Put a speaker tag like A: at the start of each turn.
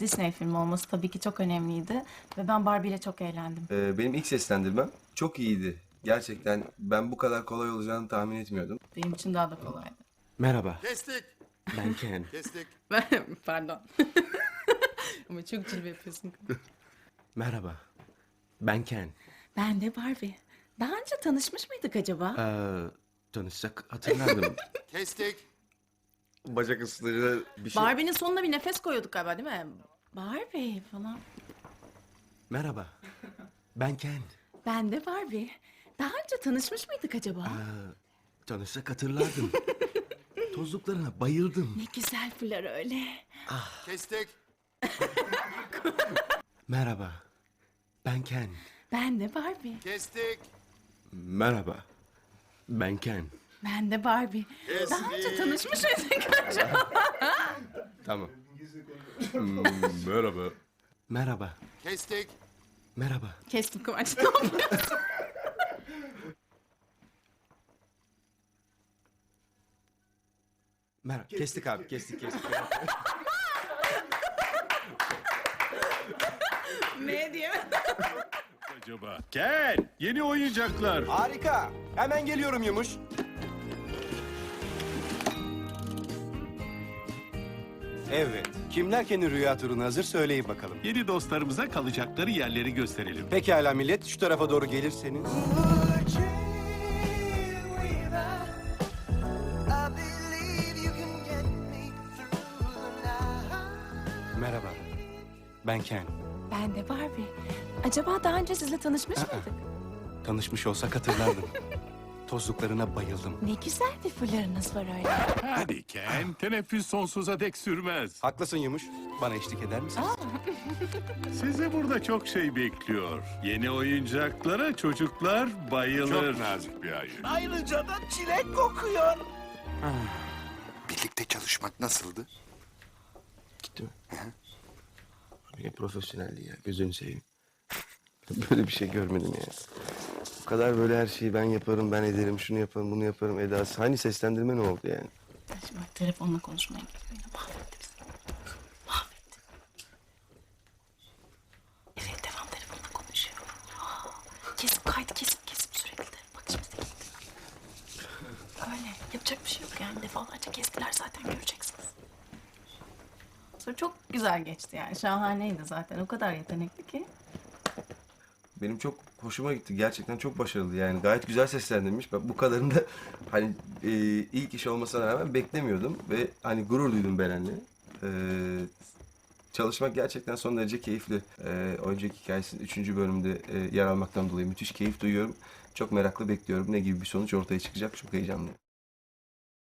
A: Disney filmi olması tabii ki çok önemliydi. Ve ben Barbie ile çok eğlendim.
B: Ee, benim ilk seslendirmem çok iyiydi. Gerçekten ben bu kadar kolay olacağını tahmin etmiyordum.
A: Benim için daha da kolaydı.
C: Merhaba,
D: Kestik.
C: ben Ken.
D: Kestik.
A: Ben, pardon. Ama çok cilve yapıyorsun.
C: Merhaba, ben Ken.
A: Ben de Barbie. Daha önce tanışmış mıydık acaba?
C: Ee, tanışsak hatırlardım.
D: Kestik.
B: Bacak ısıtıcı bir şey.
A: Barbie'nin sonuna bir nefes koyuyorduk galiba değil mi? Barbie falan.
C: Merhaba, ben Ken.
A: Ben de Barbie. Daha önce tanışmış mıydık acaba?
C: Ee, tanışsak hatırlardım. Tozluklarına bayıldım.
A: Ne güzel flar öyle.
D: Kestik.
C: Merhaba, ben Ken.
A: Ben de Barbie.
D: Kestik.
C: Merhaba, ben Ken.
A: Ben de Barbie. Daha önce tanışmış mıydık acaba?
B: Tamam. Hmm, merhaba.
C: Merhaba,
D: Kestik.
C: merhaba.
A: Kestim Kıvanç. Ne yapıyorsun?
C: Merhaba.
B: Kestik abi kestik kestik.
A: ne diye?
E: acaba? Gel, yeni oyuncaklar.
B: Harika. Hemen geliyorum Yumuş.
F: Evet. Kimler kendi rüya turuna hazır söyleyin bakalım.
E: Yeni dostlarımıza kalacakları yerleri gösterelim.
F: Pekala millet şu tarafa doğru gelirseniz. Merhaba. Ben Ken.
A: Ben de Barbie. Acaba daha önce sizle tanışmış mıydık?
F: Tanışmış olsak hatırlardım. Tozluklarına bayıldım.
A: Ne güzel bir fırlarınız var öyle.
E: Hadi Ken, teneffüs sonsuza dek sürmez.
F: Haklısın Yumuş. Bana eşlik eder misin?
E: Sizi burada çok şey bekliyor. Yeni oyuncaklara çocuklar bayılır.
F: Çok nazik
E: bir ayı.
G: Ayrıca da çilek kokuyor.
D: Birlikte çalışmak nasıldı?
B: Gitti mi? Ne profesyonelliği ya gözünü seveyim. Böyle bir şey görmedim ya. Kadar böyle her şeyi ben yaparım, ben ederim, şunu yaparım, bunu yaparım edası. Hani seslendirme ne oldu yani?
A: Şimdi bak telefonla konuşmaya. Yine mahvetti bizi. Mahvetti. Evet devam telefonla konuşuyor. Aa, Kesip kaydı kesip kesip sürekli de. Bak şimdi. Öyle yapacak bir şey yok yani defalarca kestiler zaten göreceksiniz. Sonra çok güzel geçti yani şahaneydi zaten o kadar yetenekli ki.
B: Benim çok hoşuma gitti. Gerçekten çok başarılı yani. Gayet güzel seslendirmiş. Ben bu kadarını da hani e, ilk iş olmasına rağmen beklemiyordum. Ve hani gurur duydum Beren'le. E, çalışmak gerçekten son derece keyifli. E, oyuncak hikayesinin 3. bölümünde e, yer almaktan dolayı müthiş keyif duyuyorum. Çok meraklı bekliyorum. Ne gibi bir sonuç ortaya çıkacak. Çok heyecanlıyım.